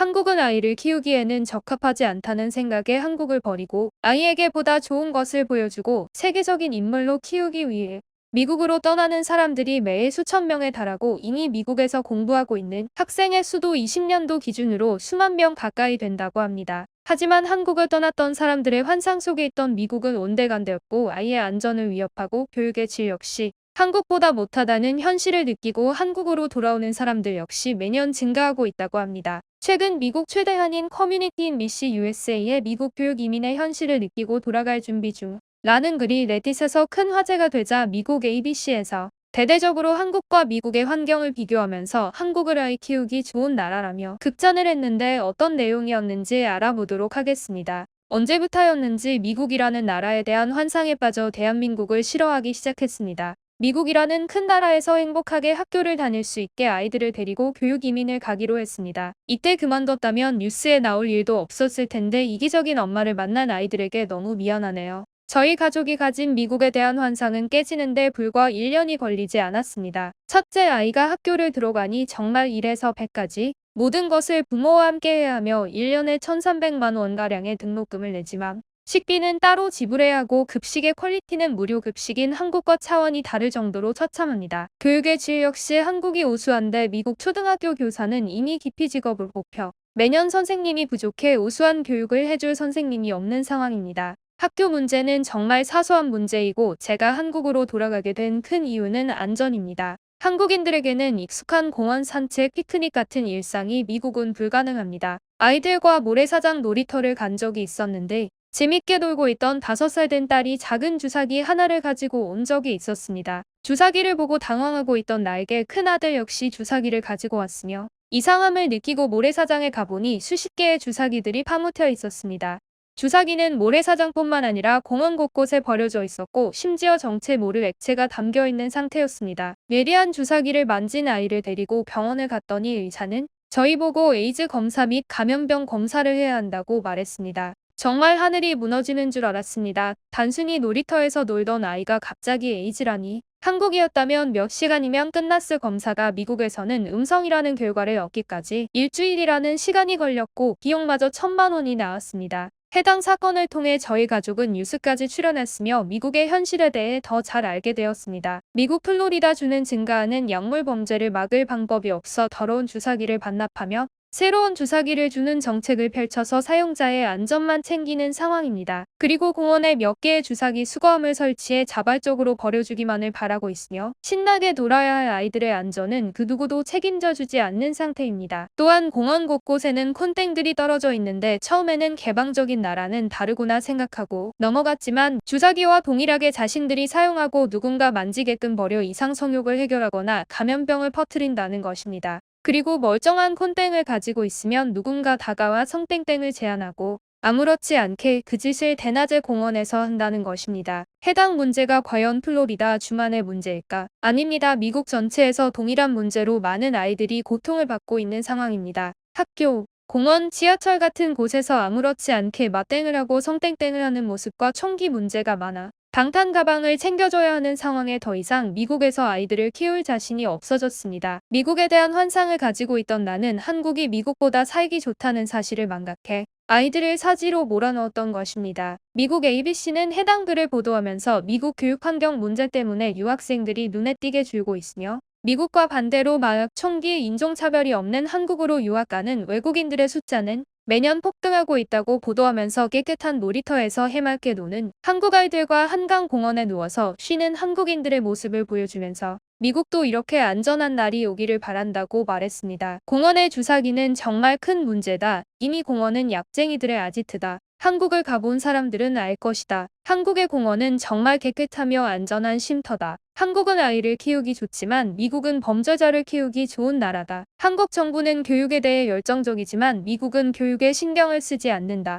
한국은 아이를 키우기에는 적합하지 않다는 생각에 한국을 버리고 아이에게 보다 좋은 것을 보여주고 세계적인 인물로 키우기 위해 미국으로 떠나는 사람들이 매해 수천 명에 달하고 이미 미국에서 공부하고 있는 학생의 수도 20년도 기준으로 수만 명 가까이 된다고 합니다. 하지만 한국을 떠났던 사람들의 환상 속에 있던 미국은 온데간데였고 아이의 안전을 위협하고 교육의 질 역시 한국보다 못하다는 현실을 느끼고 한국으로 돌아오는 사람들 역시 매년 증가하고 있다고 합니다. 최근 미국 최대 한인 커뮤니티인 미시 USA의 미국 교육 이민의 현실을 느끼고 돌아갈 준비 중 라는 글이 레딧에서 큰 화제가 되자 미국 ABC에서 대대적으로 한국과 미국의 환경을 비교하면서 한국을 아이 키우기 좋은 나라라며 극찬을 했는데 어떤 내용이었는지 알아보도록 하겠습니다. 언제부터였는지 미국이라는 나라에 대한 환상에 빠져 대한민국을 싫어하기 시작했습니다. 미국이라는 큰 나라에서 행복하게 학교를 다닐 수 있게 아이들을 데리고 교육 이민을 가기로 했습니다. 이때 그만뒀다면 뉴스에 나올 일도 없었을 텐데 이기적인 엄마를 만난 아이들에게 너무 미안하네요. 저희 가족이 가진 미국에 대한 환상은 깨지는데 불과 1년이 걸리지 않았습니다. 첫째 아이가 학교를 들어가니 정말 1에서 100까지 모든 것을 부모와 함께 해야 하며 1년에 1,300만 원가량의 등록금을 내지만 식비는 따로 지불해야 하고 급식의 퀄리티는 무료 급식인 한국과 차원이 다를 정도로 처참합니다. 교육의 질 역시 한국이 우수한데 미국 초등학교 교사는 이미 기피 직업을 뽑혀 매년 선생님이 부족해 우수한 교육을 해줄 선생님이 없는 상황입니다. 학교 문제는 정말 사소한 문제이고 제가 한국으로 돌아가게 된 큰 이유는 안전입니다. 한국인들에게는 익숙한 공원 산책, 피크닉 같은 일상이 미국은 불가능합니다. 아이들과 모래사장 놀이터를 간 적이 있었는데 재밌게 놀고 있던 5살 된 딸이 작은 주사기 하나를 가지고 온 적이 있었습니다. 주사기를 보고 당황하고 있던 나에게 큰아들 역시 주사기를 가지고 왔으며 이상함을 느끼고 모래사장에 가보니 수십 개의 주사기들이 파묻혀 있었습니다. 주사기는 모래사장뿐만 아니라 공원 곳곳에 버려져 있었고 심지어 정체 모를 액체가 담겨 있는 상태였습니다. 예리한 주사기를 만진 아이를 데리고 병원을 갔더니 의사는 저희 보고 에이즈 검사 및 감염병 검사를 해야 한다고 말했습니다. 정말 하늘이 무너지는 줄 알았습니다. 단순히 놀이터에서 놀던 아이가 갑자기 에이즈라니. 한국이었다면 몇 시간이면 끝났을 검사가 미국에서는 음성이라는 결과를 얻기까지 일주일이라는 시간이 걸렸고 비용마저 천만 원이 나왔습니다. 해당 사건을 통해 저희 가족은 뉴스까지 출연했으며 미국의 현실에 대해 더 잘 알게 되었습니다. 미국 플로리다 주는 증가하는 약물 범죄를 막을 방법이 없어 더러운 주사기를 반납하며 새로운 주사기를 주는 정책을 펼쳐서 사용자의 안전만 챙기는 상황입니다. 그리고 공원에 몇 개의 주사기 수거함을 설치해 자발적으로 버려주기만을 바라고 있으며 신나게 놀아야 할 아이들의 안전은 그 누구도 책임져 주지 않는 상태입니다. 또한 공원 곳곳에는 콘땡들이 떨어져 있는데 처음에는 개방적인 나라는 다르구나 생각하고 넘어갔지만 주사기와 동일하게 자신들이 사용하고 누군가 만지게끔 버려 이상 성욕을 해결하거나 감염병을 퍼뜨린다는 것입니다. 그리고 멀쩡한 콘땡을 가지고 있으면 누군가 다가와 성땡땡을 제안하고 아무렇지 않게 그 짓을 대낮에 공원에서 한다는 것입니다. 해당 문제가 과연 플로리다 주만의 문제일까? 아닙니다. 미국 전체에서 동일한 문제로 많은 아이들이 고통을 받고 있는 상황입니다. 학교, 공원, 지하철 같은 곳에서 아무렇지 않게 맞땡을 하고 성땡땡을 하는 모습과 총기 문제가 많아 방탄 가방을 챙겨줘야 하는 상황에 더 이상 미국에서 아이들을 키울 자신이 없어졌습니다. 미국에 대한 환상을 가지고 있던 나는 한국이 미국보다 살기 좋다는 사실을 망각해 아이들을 사지로 몰아넣었던 것입니다. 미국 ABC는 해당 글을 보도하면서 미국 교육 환경 문제 때문에 유학생들이 눈에 띄게 줄고 있으며 미국과 반대로 마약, 총기, 인종차별이 없는 한국으로 유학 가는 외국인들의 숫자는 매년 폭등하고 있다고 보도하면서 깨끗한 놀이터에서 해맑게 노는 한국 아이들과 한강 공원에 누워서 쉬는 한국인들의 모습을 보여주면서 미국도 이렇게 안전한 날이 오기를 바란다고 말했습니다. 공원의 주사기는 정말 큰 문제다. 이미 공원은 약쟁이들의 아지트다. 한국을 가본 사람들은 알 것이다. 한국의 공원은 정말 깨끗하며 안전한 쉼터다. 한국은 아이를 키우기 좋지만 미국은 범죄자를 키우기 좋은 나라다. 한국 정부는 교육에 대해 열정적이지만 미국은 교육에 신경을 쓰지 않는다.